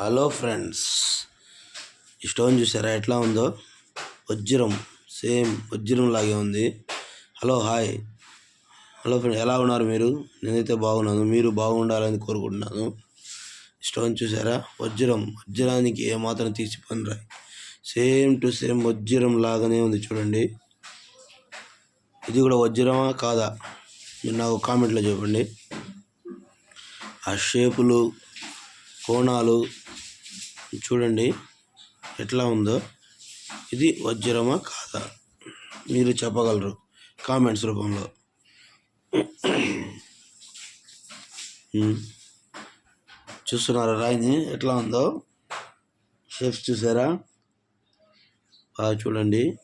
Hello friends ఈ stone చూసారా? ఎట్లా ఉందో? వజ్రం సేమ్ వజ్రం లాగే ఉంది. Hello hi. హలో ఫ్రెండ్ ఎలా ఉన్నారు మీరు? నేనైతే బాగున్నాను. మీరు బాగుండాలని కోరుకుంటున్నాను. స్టోన్ చూసారా? వజ్రం వజ్రానికి ఏమాత్రం తీసి పనిరాయి సేమ్ టు సేమ్ వజ్రం లాగానే ఉంది చూడండి. ఇది కూడా వజ్రమా కాదా? మీరు నాకు కామెంట్లో చెప్పండి. ఆ షేపులు కోణాలు చూడండి. ఎట్లా ఉందో. ఇది వజ్రమా కాదా? మీరు చెప్పగలరు. కామెంట్స్ రూపంలో. చూస్తున్నారా రాయిని? ఎట్లా ఉందో? షేప్స్ చూసారా? బాగా చూడండి.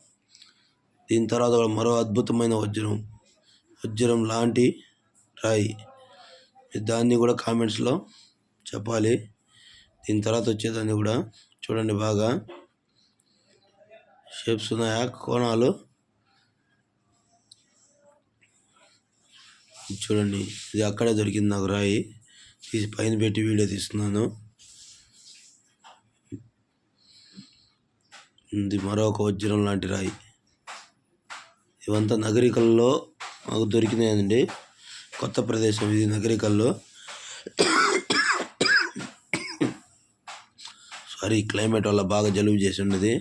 దీని తర్వాత మరో అద్భుతమైన వజ్రం. వజ్రం లాంటి రాయి. దాన్ని కూడా కామెంట్స్లో చెప్పాలి. దీని తర్వాత వచ్చేదాన్ని కూడా చూడండి బాగా. షేప్స్ ఉన్నాయా? కోణాలు. చూడండి ఇది అక్కడే దొరికింది నాకు రాయి. తీసి పైన పెట్టి వీడియో తీస్తున్నాను. ఇది మరొక వజ్రం లాంటి రాయి. ఇవంతా నగరికల్లో మాకు దొరికినాయండి. కొత్త ప్రదేశం ఇది నగరికల్లో. సారీ క్లైమేట్ వల్ల బాగా జలుబు చేసి ఉన్నది.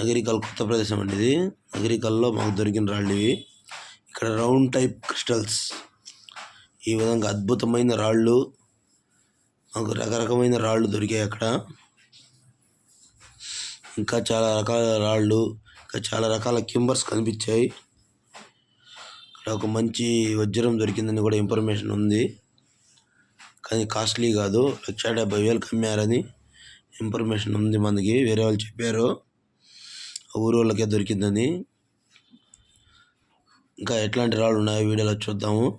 నగరికల్ కొత్త ప్రదేశం అండి ఇది. నగరికల్లో మాకు దొరికిన రాళ్ళు ఇవి. ఇక్కడ రౌండ్ టైప్ క్రిస్టల్స్ ఈ విధంగా అద్భుతమైన రాళ్ళు. మాకు రకరకమైన రాళ్ళు దొరికాయి అక్కడ. ఇంకా చాలా రకాల రాళ్ళు ఇంకా చాలా రకాల కింబర్స్ కనిపించాయి. ఇక్కడ ఒక మంచి వజ్రం దొరికిందని కూడా ఇన్ఫర్మేషన్ ఉంది. కానీ కాస్ట్లీ కాదు. లక్ష డెబ్బై వేలకు అమ్మారని ఇన్ఫర్మేషన్ ఉంది మనకి వేరే వాళ్ళు చెప్పారు. ఊరు వాళ్ళకే దొరికిందని. ఇంకా ఎట్లాంటి రాళ్ళు ఉన్నాయో వీడియోలో చూద్దాము.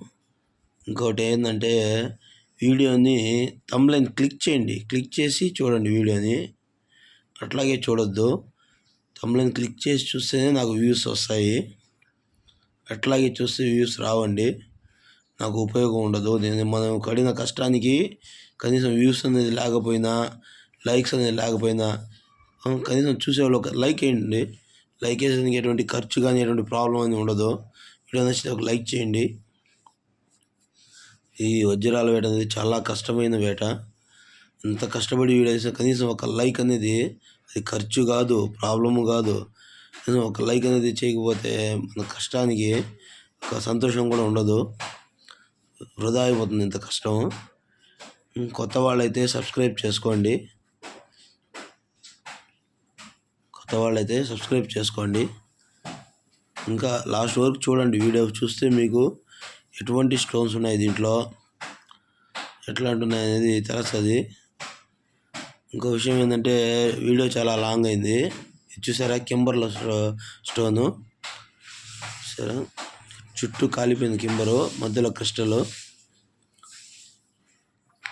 ఇంకోటి ఏంటంటే వీడియోని తమ్లైన్ క్లిక్ చేయండి. క్లిక్ చేసి చూడండి వీడియోని. అట్లాగే చూడొద్దు. తమ్లైన్ క్లిక్ చేసి చూస్తేనే నాకు వ్యూస్ వస్తాయి. అట్లాగే చూస్తే వ్యూస్ రావండి. నాకు ఉపయోగం ఉండదు. నేను మనం కడిన కష్టానికి కనీసం వ్యూస్ అనేది లేకపోయినా లైక్స్ అనేది లేకపోయినా కనీసం చూసేవాళ్ళు ఒక లైక్ వేయండి. లైక్ వేసేందుకు ఎటువంటి ఖర్చు కానీ ఎటువంటి ప్రాబ్లం అనేది ఉండదు. వీడియో నచ్చితే ఒక లైక్ చేయండి. ఈ వజ్రాల వేట అనేది చాలా కష్టమైన వేట. ఇంత కష్టపడి వీడియో కనీసం ఒక లైక్ అనేది అది ఖర్చు కాదు ప్రాబ్లము కాదు. ఒక లైక్ అనేది చేయకపోతే మన కష్టానికి ఒక సంతోషం కూడా ఉండదు. వృధా అయిపోతుంది ఇంత కష్టం. కొత్త వాళ్ళైతే సబ్స్క్రైబ్ చేసుకోండి. కొత్త వాళ్ళైతే సబ్స్క్రైబ్ చేసుకోండి. ఇంకా లాస్ట్ వరకు చూడండి వీడియో. చూస్తే మీకు ఎటువంటి స్టోన్స్ ఉన్నాయి దీంట్లో? ఎట్లాంటి ఉన్నాయి అనేది తెలుస్తుంది. ఇంకో విషయం ఏంటంటే వీడియో చాలా లాంగ్ అయింది. ఇది చూసారా? కింబర్లో స్టోను సరే. చుట్టూ కాలిపోయింది కింబరు మధ్యలో క్రిస్టల్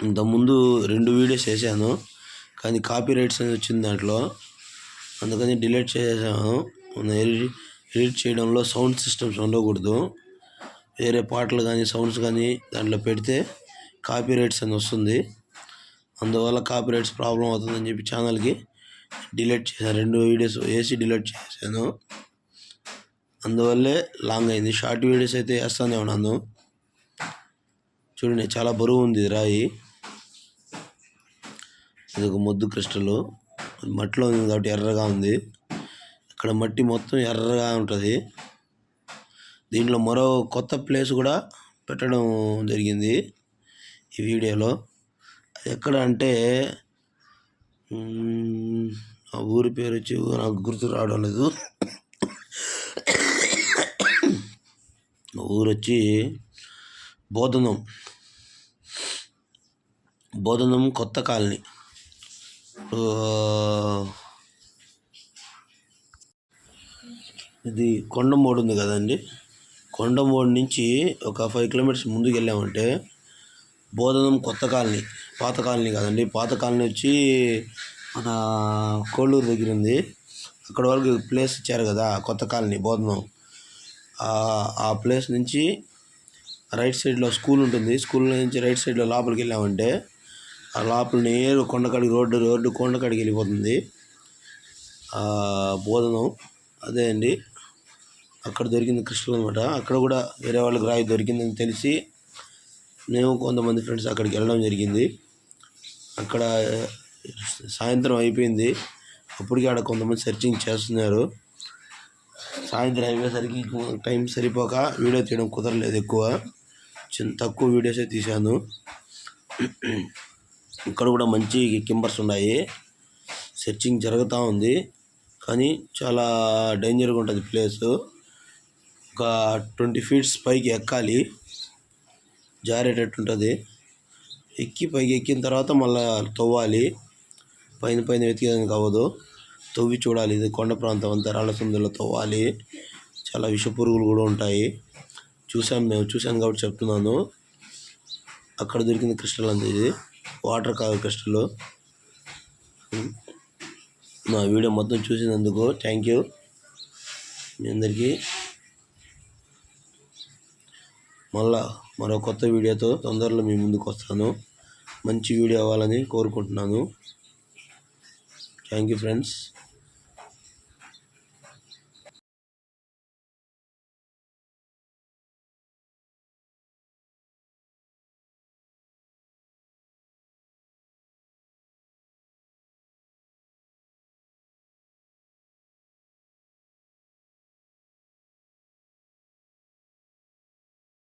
ఇంతకుముందు రెండు వీడియోస్ వేసాను కానీ కాపీ రైట్స్ అనేది వచ్చింది దాంట్లో. అందుకని డిలీట్ చేసేసాను ఎడిట్ చేయడంలో సౌండ్ సిస్టమ్స్ ఉండకూడదు. వేరే పాటలు కానీ సౌండ్స్ కానీ దాంట్లో పెడితే కాపీ రేట్స్ అని వస్తుంది. అందువల్ల కాపీ రేట్స్ ప్రాబ్లం అవుతుందని చెప్పి ఛానల్కి డిలీట్ చేశాను రెండు వీడియోస్ వేసి డిలీట్ చేశాను అందువల్లే లాంగ్ అయింది. షార్ట్ వీడియోస్ అయితే వేస్తానే ఉన్నాను చూడండి చాలా బరువు ఉంది రాయి. ఇది ఒక ముద్దు క్రిస్టలు. మట్టిలో ఉంది కాబట్టి ఎర్రగా ఉంది. ఇక్కడ మట్టి మొత్తం ఎర్రగా ఉంటుంది. దీంట్లో మరో కొత్త ప్లేస్ కూడా పెట్టడం జరిగింది ఈ వీడియోలో. అది ఎక్కడ అంటే ఆ ఊరి పేరు వచ్చి నాకు గుర్తు రావడం లేదు. ఊరు వచ్చి బోధనం. బోధనం కొత్త కాలనీ. ఇది కొండమోడు ఉంది కదండి. కొండమోడు నుంచి ఒక ఫైవ్ కిలోమీటర్స్ ముందుకు వెళ్ళామంటే బోధనం కొత్త కాలనీ పాత కాలనీ కాదండి. పాత కాలనీ వచ్చి మన కోళ్ళూరు దగ్గర ఉంది. అక్కడ వరకు ప్లేస్ ఇచ్చారు కదా కొత్త కాలనీ బోధనం. ఆ ప్లేస్ నుంచి రైట్ సైడ్లో స్కూల్ ఉంటుంది. స్కూల్ నుంచి రైట్ సైడ్లో లోపలికి వెళ్ళామంటే ఆ లోపల నేరు కొండకాడికి రోడ్డు రోడ్డు కొండకాడికి వెళ్ళిపోతుంది. ఆ బోధనం అదే అండి. అక్కడ దొరికింది కృష్ణులు అనమాట అక్కడ కూడా వేరే వాళ్ళకి రాయి దొరికిందని తెలిసి మేము కొంతమంది ఫ్రెండ్స్ అక్కడికి వెళ్ళడం జరిగింది. అక్కడ సాయంత్రం అయిపోయింది. అప్పటికి ఆడ కొంతమంది సెర్చింగ్ చేస్తున్నారు. సాయంత్రం అయ్యేసరికి టైం సరిపోక వీడియో తీయడం కుదరలేదు ఎక్కువ. చిన్న తక్కువ వీడియోసే తీశాను. ఇక్కడ కూడా మంచి కింబర్స్ ఉన్నాయి. సెర్చింగ్ జరుగుతూ ఉంది. కానీ చాలా డేంజర్గా ఉంటుంది ప్లేస్ ఒక ట్వంటీ ఫీట్స్ పైకి ఎక్కాలి. జారేటట్టు ఉంటుంది ఎక్కి పైకి ఎక్కిన తర్వాత మళ్ళా తవ్వాలి. పైన పైన వెతికేదానికి అవ్వదు. తవ్వి చూడాలి. ఇది కొండ ప్రాంతం అంతా రాళ్ళ సందులో తవ్వాలి. చాలా విష పురుగులు కూడా ఉంటాయి. చూసాం మేము. చూసాను కాబట్టి చెప్తున్నాను. అక్కడ దొరికింది క్రిస్టల్ అంది ఇది. వాటర్ కాదు మా వీడియో మొత్తం చూసినందుకు థ్యాంక్ యూ మీ అందరికీ. మళ్ళా మరో కొత్త వీడియోతో తొందరలో మీ ముందుకు వస్తాను. మంచి వీడియో అవ్వాలని కోరుకుంటున్నాను. Thank you friends